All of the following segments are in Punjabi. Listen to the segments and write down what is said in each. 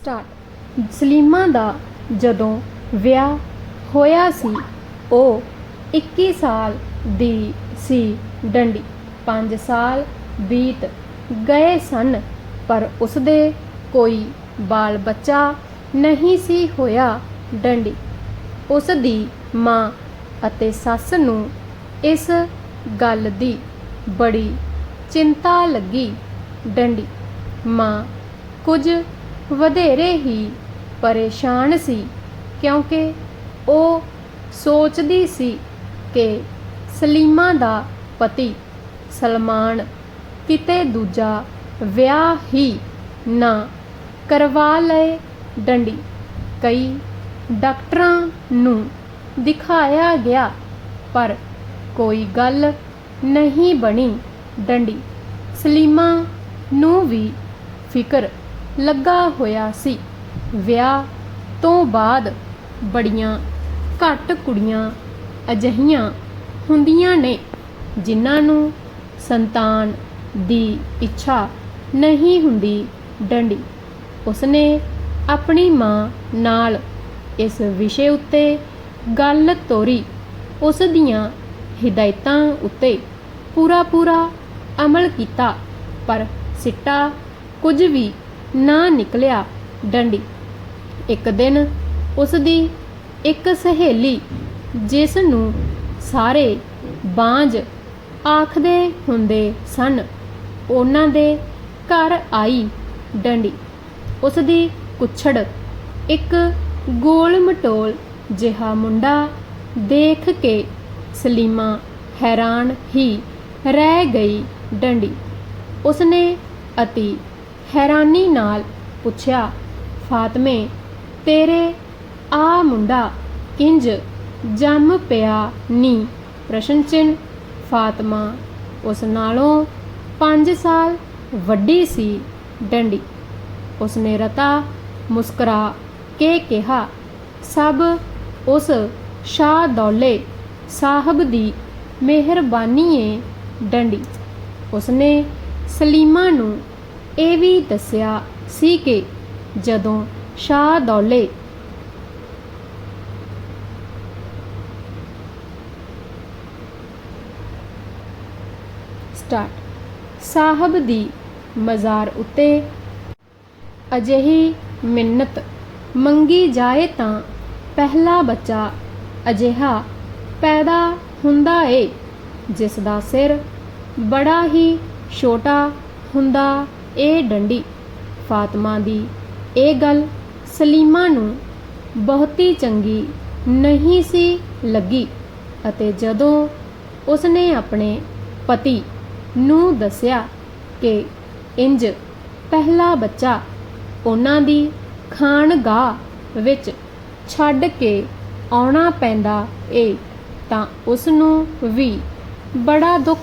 ਸਟਾਰਟ ਸਲੀਮਾ ਦਾ ਜਦੋਂ ਵਿਆਹ ਹੋਇਆ ਸੀ, ਉਹ 21 ਸਾਲ ਦੀ ਸੀ ਡੰਡੀ। 5 ਸਾਲ ਬੀਤ ਗਏ ਸਨ, ਪਰ ਉਸਦੇ ਕੋਈ ਬਾਲ ਬੱਚਾ ਨਹੀਂ ਸੀ ਹੋਇਆ ਡੰਡੀ। ਉਸ ਦੀ ਮਾਂ ਅਤੇ ਸੱਸ ਨੂੰ ਇਸ ਗੱਲ ਦੀ ਬੜੀ ਚਿੰਤਾ ਲੱਗੀ ਡੰਡੀ। ਮਾਂ ਕੁਝ ਵਧੇਰੇ ਹੀ ਪਰੇਸ਼ਾਨ ਸੀ, ਕਿਉਂਕਿ ਉਹ ਸੋਚਦੀ ਸੀ ਕਿ ਸਲੀਮਾ ਦਾ ਪਤੀ ਸਲਮਾਨ ਕਿਤੇ ਦੂਜਾ ਵਿਆਹ ਹੀ ਨਾ ਕਰਵਾ ਲਏ ਡੰਡੀ। ਕਈ ਡਾਕਟਰਾਂ ਨੂੰ ਦਿਖਾਇਆ ਗਿਆ, ਪਰ ਕੋਈ ਗੱਲ ਨਹੀਂ ਬਣੀ ਡੰਡੀ। ਸਲੀਮਾ ਨੂੰ ਵੀ ਫਿਕਰ ਲੱਗਾ ਹੋਇਆ ਸੀ। ਵਿਆਹ ਤੋਂ ਬਾਅਦ ਬੜੀਆਂ ਘੱਟ ਕੁੜੀਆਂ ਅਜਿਹੀਆਂ ਹੁੰਦੀਆਂ ਨੇ, ਜਿਨ੍ਹਾਂ ਨੂੰ ਸੰਤਾਨ ਦੀ ਇੱਛਾ ਨਹੀਂ ਹੁੰਦੀ ਡੰਡੀ। ਉਸਨੇ ਆਪਣੀ ਮਾਂ ਨਾਲ ਇਸ ਵਿਸ਼ੇ ਉੱਤੇ ਗੱਲ ਤੋਰੀ। ਉਸ ਦੀਆਂ ਹਦਾਇਤਾਂ ਉੱਤੇ ਪੂਰਾ ਪੂਰਾ ਅਮਲ ਕੀਤਾ, ਪਰ ਸਿੱਟਾ ਕੁਝ ਵੀ ਨਾ ਨਿਕਲਿਆ ਡੰਡੀ। ਇੱਕ ਦਿਨ ਉਸ ਦੀ ਇੱਕ ਸਹੇਲੀ ਜਿਸ ਨੂੰ ਸਾਰੇ ਬਾਂਝ ਆਖਦੇ ਹੁੰਦੇ ਸਨ, ਉਹਨਾਂ ਦੇ ਘਰ ਆਈ ਡੰਡੀ। ਉਸ ਦੀ ਕੁੱਛੜ ਇੱਕ ਗੋਲ ਮਟੋਲ ਜਿਹਾ ਮੁੰਡਾ ਦੇਖ ਕੇ ਸਲੀਮਾ ਹੈਰਾਨ ਹੀ ਰਹਿ ਗਈ ਡੰਡੀ। ਉਸਨੇ ਅਤੀ ਹੈਰਾਨੀ ਨਾਲ ਪੁੱਛਿਆ, ਫਾਤਮੇ, ਤੇਰੇ ਆ ਮੁੰਡਾ ਕਿੰਜ ਜੰਮ ਪਿਆ ਨੀ? ਪ੍ਰਸ਼ਨ ਚਿੰਨ ਫਾਤਮਾ ਉਸ ਨਾਲੋਂ 5 ਸਾਲ ਵੱਡੀ ਸੀ, ਡੰਡੀ। ਉਸਨੇ ਰਤਾ ਮੁਸਕਰਾ ਕੇ ਕਿਹਾ, ਸਭ ਉਸ ਸ਼ਾਹ ਦੌਲੇ ਸਾਹਿਬ ਦੀ ਮਿਹਰਬਾਨੀ ਏ, ਡੰਡੀ। ਉਸਨੇ ਸਲੀਮਾ ਨੂੰ ਇਹ ਵੀ ਦੱਸਿਆ ਸੀ ਕਿ ਜਦੋਂ ਸ਼ਾਹ ਦੌਲੇ ਸਟਾਰਟ ਸਾਹਿਬ ਦੀ ਮਜ਼ਾਰ ਉੱਤੇ ਅਜਿਹੀ ਮਿੰਨਤ ਮੰਗੀ ਜਾਏ ਤਾਂ ਪਹਿਲਾ ਬੱਚਾ ਅਜਿਹਾ ਪੈਦਾ ਹੁੰਦਾ ਏ ਜਿਸ ਦਾ ਸਿਰ ਬੜਾ ਹੀ ਛੋਟਾ ਹੁੰਦਾ ਇਹ ਡੰਡੀ ਫਾਤਮਾ ਦੀ ਇਹ ਗੱਲ ਸਲੀਮਾ ਨੂੰ ਬਹੁਤੀ ਚੰਗੀ ਨਹੀਂ ਸੀ ਲੱਗੀ ਅਤੇ ਜਦੋਂ ਉਸਨੇ ਆਪਣੇ ਪਤੀ ਨੂੰ ਦੱਸਿਆ ਕਿ ਇੰਜ ਪਹਿਲਾ ਬੱਚਾ ਉਹਨਾਂ ਦੀ ਖਾਨਗਾਹ ਵਿੱਚ ਛੱਡ ਕੇ ਆਉਣਾ ਪੈਂਦਾ ਏ, ਤਾਂ ਉਸ ਨੂੰ ਵੀ ਬੜਾ ਦੁੱਖ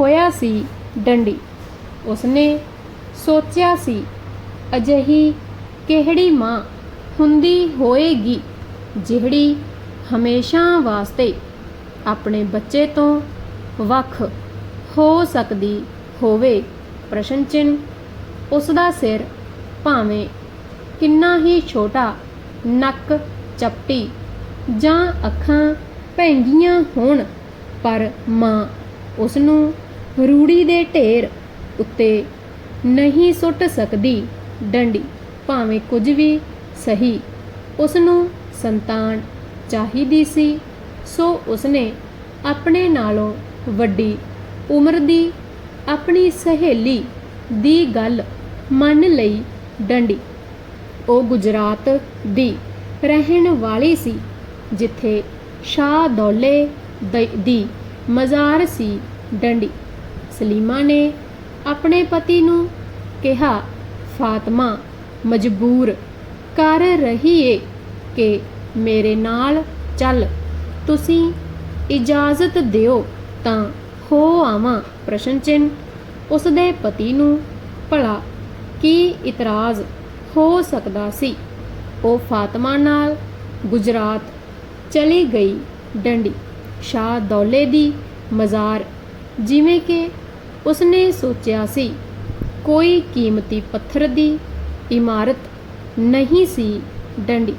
ਹੋਇਆ ਸੀ ਡੰਡੀ। ਉਸਨੇ ਸੋਚਿਆ ਸੀ, ਅਜਿਹੀ ਕਿਹੜੀ ਮਾਂ ਹੁੰਦੀ ਹੋਏਗੀ ਜਿਹੜੀ ਹਮੇਸ਼ਾ ਵਾਸਤੇ ਆਪਣੇ ਬੱਚੇ ਤੋਂ ਵੱਖ ਹੋ ਸਕਦੀ ਹੋਵੇ? ਪ੍ਰਸ਼ਨ ਚਿੰਨ ਉਸ ਦਾ ਸਿਰ ਭਾਵੇਂ ਕਿੰਨਾ ਹੀ ਛੋਟਾ, ਨੱਕ ਚਪਟੀ ਜਾਂ ਅੱਖਾਂ ਭੈਂਗੀਆਂ ਹੋਣ, ਪਰ ਮਾਂ ਉਸ ਨੂੰ ਰੂੜੀ ਦੇ ਢੇਰ ਉੱਤੇ ਨਹੀਂ ਸੁੱਟ ਸਕਦੀ ਡੰਡੀ, ਭਾਵੇਂ ਕੁਝ ਵੀ ਸਹੀ। ਉਸ ਨੂੰ ਸੰਤਾਨ ਚਾਹੀਦੀ ਸੀ। ਸੋ ਉਸਨੇ ਆਪਣੇ ਨਾਲੋਂ ਵੱਡੀ ਉਮਰ ਦੀ ਆਪਣੀ ਸਹੇਲੀ ਦੀ ਗੱਲ ਮੰਨ ਲਈ ਡੰਡੀ। ਉਹ ਗੁਜਰਾਤ ਦੀ ਰਹਿਣ ਵਾਲੀ ਸੀ, ਜਿੱਥੇ ਸ਼ਾਹ ਦੌਲੇ ਦ- ਦੀ ਮਜ਼ਾਰ ਸੀ ਡੰਡੀ। ਸਲੀਮਾ ਨੇ ਆਪਣੇ ਪਤੀ ਨੂੰ ਕਿਹਾ, ਫਾਤਮਾ, ਮਜਬੂਰ, ਕਰ ਰਹੀ ਏ ਕਿ ਮੇਰੇ ਨਾਲ ਚੱਲ। ਤੁਸੀਂ ਇਜਾਜ਼ਤ ਦਿਓ ਤਾਂ ਹੋ ਆਵਾਂ ਪ੍ਰਸ਼ਨ ਚਿੰਨ ਉਸ ਦੇ ਪਤੀ ਨੂੰ, ਭਲਾ, ਕੀ ਇਤਰਾਜ਼ ਹੋ ਸਕਦਾ ਸੀ? ਉਹ ਫਾਤਮਾ ਨਾਲ ਗੁਜਰਾਤ ਚਲੀ ਗਈ ਡੰਡੀ। ਸ਼ਾਹ ਦੌਲੇ ਦੀ ਮਜ਼ਾਰ, ਜਿਵੇਂ ਕਿ ਉਸਨੇ ਸੋਚਿਆ ਸੀ ਕੋਈ ਕੀਮਤੀ ਪੱਥਰ ਦੀ ਇਮਾਰਤ ਨਹੀਂ ਸੀ ਡੰਡੀ।